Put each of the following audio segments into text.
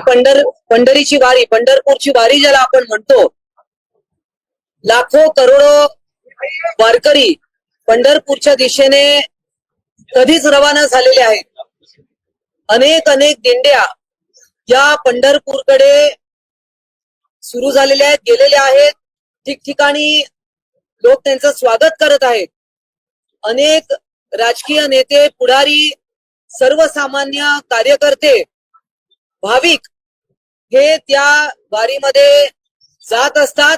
म्हणजे पंढर पंढरीची वारी पंढरपूरची वारी ज्याला आपण म्हणतो लाखो करोडो वारकरी पंढरपूरच्या दिशेने कधीच रवाना झालेले आहेत. अनेक अनेक दिंड्या या पंढरपूरकडे सुरू झालेल्या आहेत गेलेल्या आहेत. ठिकठिकाणी लोक त्यांचं स्वागत करत आहेत. अनेक राजकीय नेते पुढारी सर्वसामान्य कार्यकर्ते भाविक हे त्या वारीमध्ये जात असतात.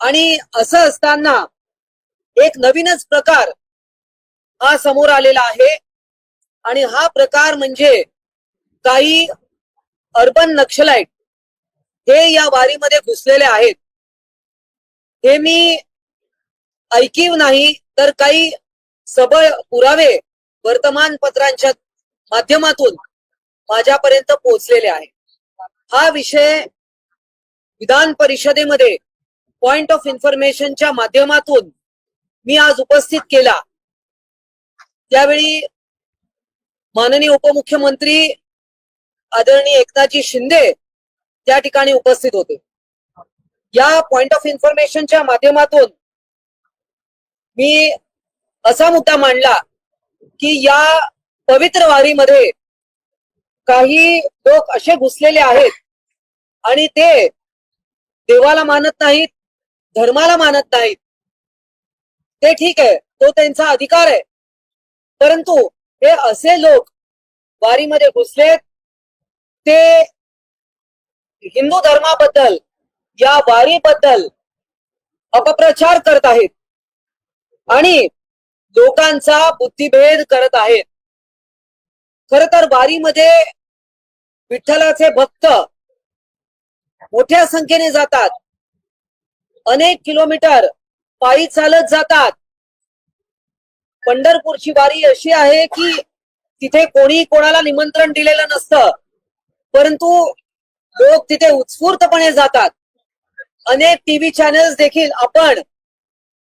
आणि असं असताना एक नवीनच प्रकार हा समोर आलेला आहे. आणि हा प्रकार म्हणजे काही अर्बन नक्षलाइट हे या वारीमध्ये घुसलेले आहेत. हे मी ऐकीव नाही तर काही सबळ पुरावे वर्तमानपत्रांच्या माध्यमातून माझ्यापर्यंत पोहोचलेले आहे. हा विषय विधान परिषदेमध्ये पॉइंट ऑफ इन्फॉर्मेशनच्या माध्यमातून मी आज उपस्थित केला. त्यावेळी माननीय उपमुख्यमंत्री आदरणीय एकनाथजी शिंदे त्या ठिकाणी उपस्थित होते. या पॉइंट ऑफ इन्फॉर्मेशनच्या माध्यमातून मी असा मुद्दा मांडला की या पवित्र वारीमध्ये काही लोक असे घुसलेले आहेत आणि ते देवाला मानत नाहीत धर्माला मानत नाहीत. ते ठीक आहे तो त्यांचा अधिकार आहे. परंतु हे असे लोक वारीमध्ये घुसलेत ते हिंदू धर्माबद्दल या वारीबद्दल अपप्रचार करत आहेत आणि लोकांचा बुद्धिभेद करत आहेत. खर तर वारीमध्ये विठ्ठलाचे भक्त मोठ्या संख्येने जातात. अनेक किलोमीटर पायी चालत जातात. पंढरपूरची वारी अशी आहे की तिथे कोणी कोणाला निमंत्रण दिलेलं नसतं. परंतु लोक तिथे उत्स्फूर्तपणे जातात. अनेक टीव्ही चॅनल्स देखील आपण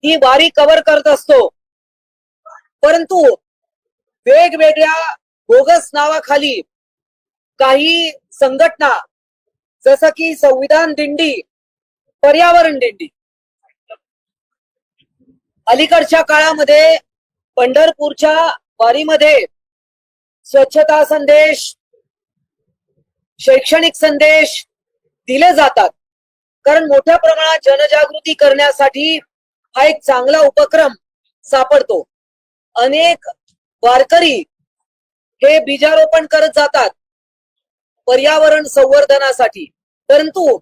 ही वारी कव्हर करत असतो. परंतु वेगवेगळ्या बोगस नावाखाली काही संघटना जसं की संविधान दिंडी पर्यावरण दिंडी. अलीकडच्या काळामध्ये पंढरपूरच्या वारीमध्ये स्वच्छता संदेश शैक्षणिक संदेश दिले जातात. कारण मोठ्या प्रमाणात जनजागृती करण्यासाठी हा एक चांगला उपक्रम सापडतो. अनेक वारकरी हे बीजारोपण करत जातात पर्यावरण संवर्धनासाठी. परंतु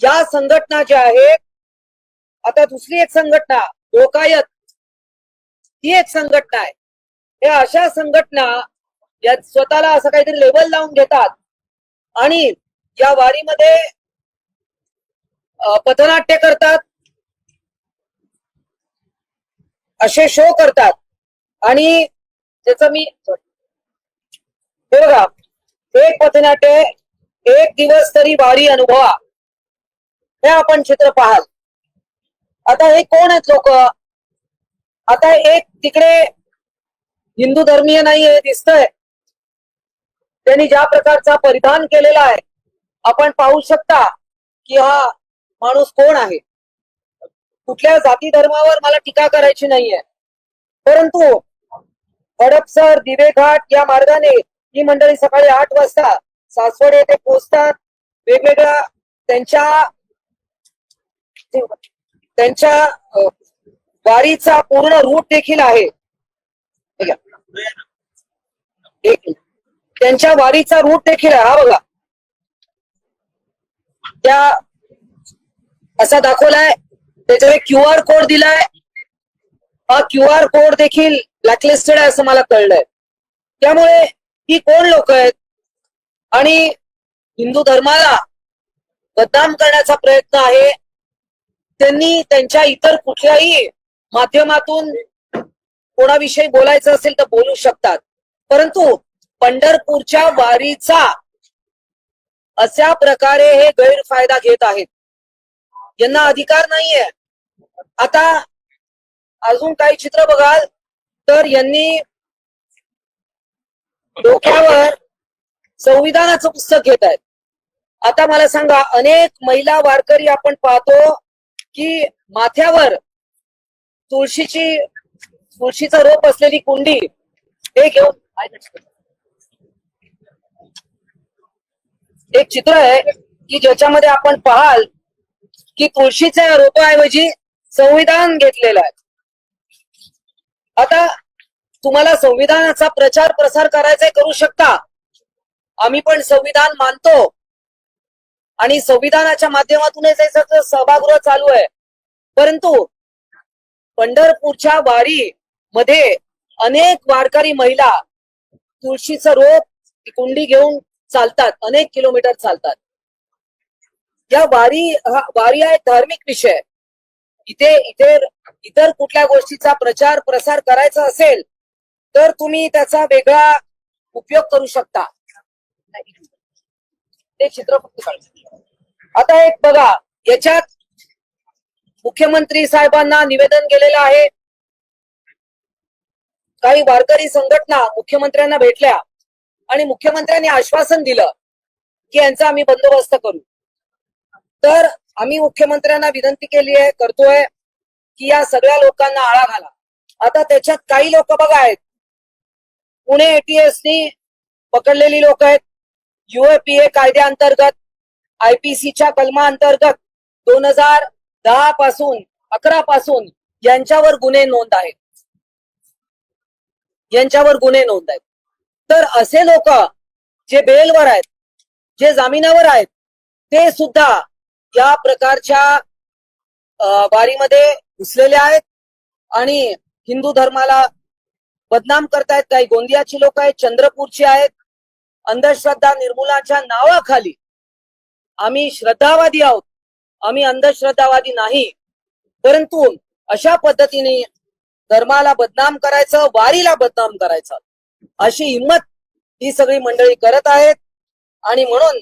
या संघटना ज्या आहेत आता दुसरी एक संघटना लोकायत ही एक संघटना आहे. हे अशा संघटना या स्वतःला असं काहीतरी लेबल लावून घेतात आणि या वारीमध्ये पथनाट्य करतात. असे शो करतात. आणि त्याच मी हे बघा एक पथनाट्य एक दिवस तरी वारी अनुभवा. हे आपण चित्र पाहाल. आता हे कोण आहेत लोक? आता एक तिकडे हिंदू धर्मीय नाही हे दिसतंय. त्यांनी ज्या प्रकारचा परिधान केलेला आहे आपण पाहू शकता की हा माणूस कोण आहे? कुठल्या जाती धर्मावर मला टीका करायची नाहीये. परंतु हडपसर दिवेघाट या मार्गाने ही मंडळी सकाळी आठ वाजता सासवड येथे पोहोचतात. वेगवेगळ्या त्यांच्या त्यांच्या वारीचा पूर्ण रूट देखील आहे. त्यांच्या वारीचा रूट देखील आहे. हा बघा. त्या असा दाखवलाय. त्याच्यावर क्यू आर कोड दिलाय. हा क्यू आर कोड देखील ब्लॅकलिस्टेड आहे असं मला कळलंय. त्यामुळे ही कोण लोक आहेत? आणि हिंदू धर्माला बदनाम करण्याचा प्रयत्न आहे. त्यांनी त्यांच्या इतर कुठल्याही माध्यमातून कोणाविषयी बोलायचं असेल तर बोलू शकतात. परंतु पंढरपूरच्या वारीचा अशा प्रकारे हे गैरफायदा घेत आहेत. यांना अधिकार नाहीये. आता अजून काही चित्र बघाल तर यांनी डोक्यावर संविधानाचं पुस्तक घेत आहेत. आता मला सांगा अनेक महिला वारकरी आपण पाहतो की माथ्यावर तुळशीची तुळशीचं रोप असलेली कुंडी हे घेऊन एक चित्र आहे की ज्याच्यामध्ये आपण पाहाल की तुळशीच्या रोपाऐवजी संविधान घेतलेलं आहे. आता तुम्हाला संविधानाचा प्रचार प्रसार करायचा करू शकता. आम्ही पण संविधान मानतो. आणि संविधानाच्या माध्यमातूनच याचा सभागृह चालू आहे. परंतु पंढरपूरच्या वारी मध्ये अनेक वारकरी महिला तुळशीचं रोप कुंडी घेऊन चालतात अनेक किलोमीटर चालतात. या वारी हा वारी हा एक धार्मिक विषय इथे इथे इतर कुठल्या गोष्टीचा प्रचार प्रसार करायचा असेल तर तुम्ही त्याचा वेगळा उपयोग करू शकता. ते चित्र फक्त आता एक बघा याच्यात मुख्यमंत्री साहेबांना निवेदन केलेलं आहे. काही वारकरी संघटना मुख्यमंत्र्यांना भेटल्या आणि मुख्यमंत्र्यांनी आश्वासन दिलं की यांचा आम्ही बंदोबस्त करू. तर आम्ही मुख्यमंत्र्यांना विनंती केली आहे करतोय की या सगळ्या लोकांना आळा घाला. आता त्याच्यात काही लोक बघा आहेत. पुणे एटीएसनी पकडलेली लोक आहेत. युएपीए कायद्याअंतर्गत आयपीसीच्या कलमा अंतर्गत दोन हजार दहा पासून अकरा पासून यांच्यावर गुन्हे नोंद आहेत. यांच्यावर गुन्हे नोंद आहेत. तर असे लोक जे बेलवर आहेत जे जामिनावर आहेत ते सुद्धा या प्रकारच्या वारीमध्ये घुसलेले आहेत. आणि हिंदू धर्माला बदनाम करतायत काही गोंदियाची लोक आहेत चंद्रपूरची आहेत. अंधश्रद्धा निर्मूलाच्या नावाखाली आम्ही श्रद्धावादी आहोत. आम्ही अंधश्रद्धावादी नाही. परंतु अशा पद्धतीने धर्माला बदनाम करायचं वारीला बदनाम करायचं अशी हिंमत ही सगळी मंडळी करत आहेत. आणि म्हणून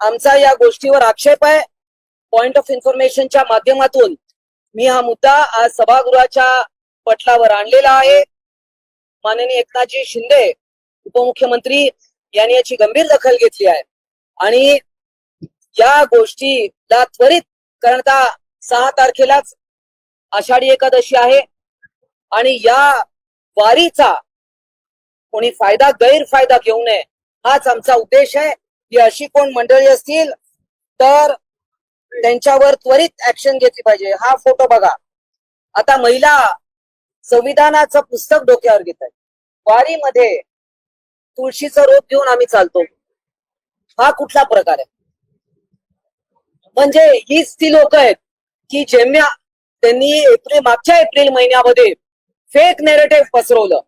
आमचा या गोष्टीवर आक्षेप आहे. पॉइंट ऑफ इन्फॉर्मेशनच्या माध्यमातून मी हा मुद्दा आज सभागृहाच्या पटलावर आणलेला आहे. माननीय एकनाथजी शिंदे उपमुख्यमंत्री यांनी याची गंभीर दखल घेतली आहे. आणि या गोष्टीला त्वरित कारण आता सहा तारखेलाच आषाढी एकादशी आहे आणि या वारीचा कोणी फायदा गैरफायदा घेऊ नये हाच आमचा उद्देश आहे. की अशी कोण मंडळी असतील तर त्यांच्यावर त्वरित ऍक्शन घेतली पाहिजे. हा फोटो बघा. आता महिला संविधानाचं पुस्तक डोक्यावर घेत आहे वारीमध्ये तुळशीचं रोप घेऊन आम्ही चालतो. हा कुठला प्रकार आहे? म्हणजे हीच ती लोक आहेत की जेव्हा त्यांनी एप्रिल मागच्या एप्रिल महिन्यामध्ये फेक नेरेटिव्ह पसरवलं.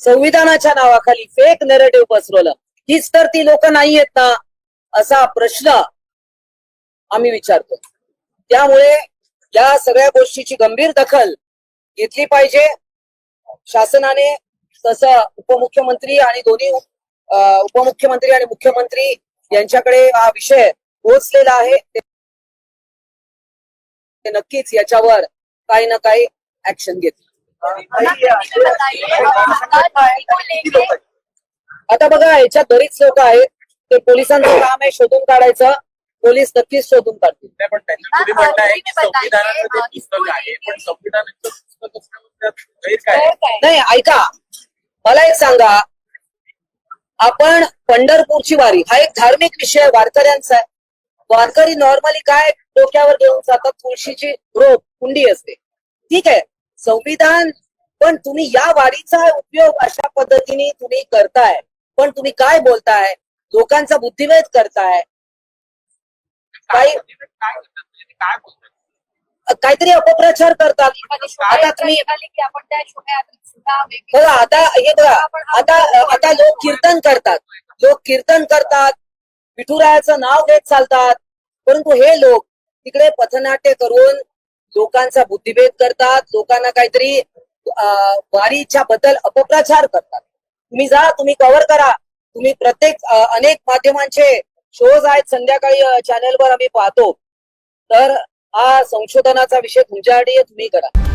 संविधानाच्या नावाखाली फेक नेरेटिव्ह पसरवलं. हीच तर ती लोक नाही आहेत ना असा प्रश्न आम्ही विचारतो. त्यामुळे या सगळ्या गोष्टीची गंभीर दखल घेतली पाहिजे. शासनाने तसं उपमुख्यमंत्री आणि दोन्ही उपमुख्यमंत्री आणि मुख्यमंत्री यांच्याकडे हा विषय पोहोचलेला आहे. ते नक्कीच याच्यावर काही ना काही ऍक्शन घेतील. आता बघा याच्यात बरीच लोक आहेत. ते पोलिसांचं काम आहे शोधून काढायचं. पोलीस नक्कीच शोधून काढतील. पण त्यांचं तुम्ही म्हणताय की संविधानाचं ते पुस्तक आहे पण संविधानाचं नाही ऐका. मला एक सांगा. आपण पंढरपूरची वारी हा एक धार्मिक विषय वारकऱ्यांचा आहे. वारकरी नॉर्मली काय डोक्यावर घेऊन जातात? तुळशीची रोप कुंडी असते. ठीक आहे. संविधान पण तुम्ही या वारीचा उपयोग अशा पद्धतीने तुम्ही करताय. पण तुम्ही काय बोलताय? लोकांचा बुद्धिभेद करताय. काही- काय काहीतरी अपप्रचार करतात. आता तुम्ही बघा आता हे बघा आता आता लोक कीर्तन करतात. लोक कीर्तन करतात. विठुरायाचं नाव घेत चालतात. परंतु हे लोक तिकडे पथनाट्य करून लोकांचा बुद्धिभेद करतात. लोकांना काहीतरी वारीच्या बद्दल अपप्रचार करतात. तुम्ही जा तुम्ही कव्हर करा. तुम्ही प्रत्येक अनेक माध्यमांचे शोज आहेत. संध्याकाळी चॅनेलवर आम्ही पाहतो. तर हा संशोधनाचा विषय तुमच्यासाठी आहे, तुम्ही करा.